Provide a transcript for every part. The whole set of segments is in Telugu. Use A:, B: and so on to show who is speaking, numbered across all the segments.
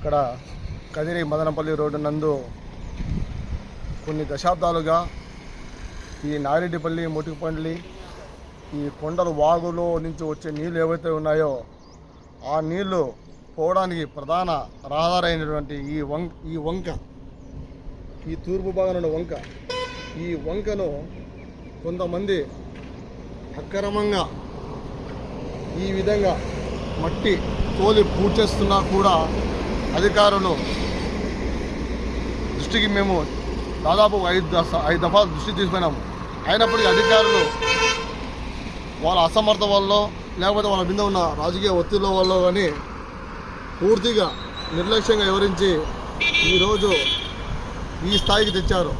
A: ఇక్కడ కదిరి మదనపల్లి రోడ్డు నందు కొన్ని దశాబ్దాలుగా ఈ నారెడ్డిపల్లి ముటికపల్లి ఈ కొండల వాగులో నుంచి వచ్చే నీళ్ళు ఏవైతే ఉన్నాయో ఆ నీళ్ళు పోవడానికి ప్రధాన రహదారైనటువంటి ఈ వంక ఈ వంక ఈ తూర్పు భాగంలో ఉన్న వంక ఈ వంకను కొంతమంది అక్రమంగా ఈ విధంగా మట్టి తోలి పూడ్చేస్తున్నా కూడా అధికారులు దృష్టికి మేము దాదాపు ఐదు ఐదు దఫాలు దృష్టి తీసుకున్నాము. అయినప్పటికీ అధికారులు వాళ్ళ అసమర్థ వల్ల లేకపోతే వాళ్ళ మీద ఉన్న రాజకీయ ఒత్తిళ్ళ వల్ల కానీ పూర్తిగా నిర్లక్ష్యంగా వివరించి ఈరోజు ఈ స్థాయికి తెచ్చారు.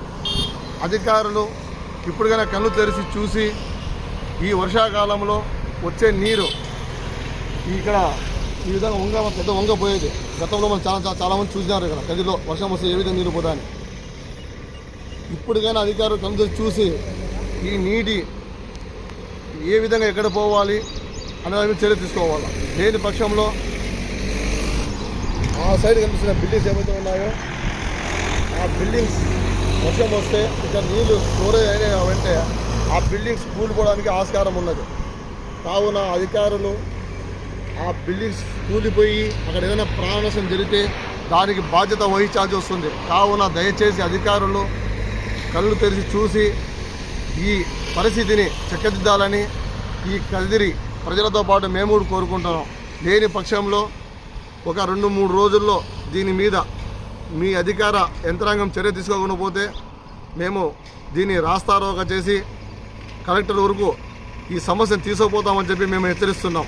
A: అధికారులు ఇప్పటికైనా కళ్ళు తెరిచి చూసి ఈ వర్షాకాలంలో వచ్చే నీరు ఇక్కడ ఈ విధంగా వంగ పెద్ద వంగ పోయేది. గతంలో మనం చాలా చాలా చాలామంది చూసినారు ఇక్కడ. గదిలో వర్షం వస్తే ఏ విధంగా నీరు పోతాని ఇప్పటికైనా అధికారులు కళ్ళు చూసి ఈ నీటి ఏ విధంగా ఎక్కడ పోవాలి అనే దాని మీద చర్య తీసుకోవాలి. లేని పక్షంలో ఆ సైడ్ కనిపిస్తున్న బిల్డింగ్స్ ఏవైతే ఉన్నాయో ఆ బిల్డింగ్స్ వర్షం వస్తే ఇక్కడ నీళ్ళు స్టోరేజ్ అయిన వెంటే ఆ బిల్డింగ్స్ కూలిపోవడానికి ఆస్కారం ఉన్నది. కావున అధికారులు ఆ బిల్డింగ్స్ కూలిపోయి అక్కడ ఏదైనా ప్రాణనష్టం జరిగితే దానికి బాధ్యత వహించాల్సి వస్తుంది. కావున దయచేసి అధికారులు కళ్ళు తెరిచి చూసి ఈ పరిస్థితిని చక్కదిద్దాలని ఈ కదిరి ప్రజలతో పాటు మేము కూడా కోరుకుంటున్నాం. లేని పక్షంలో ఒక రెండు మూడు రోజుల్లో దీని మీద మీ అధికార యంత్రాంగం చర్య తీసుకోకుండా పోతే మేము దీన్ని రాస్తారోగా చేసి కలెక్టర్ వరకు ఈ సమస్యను తీసుకుపోతామని చెప్పి మేము హెచ్చరిస్తున్నాం.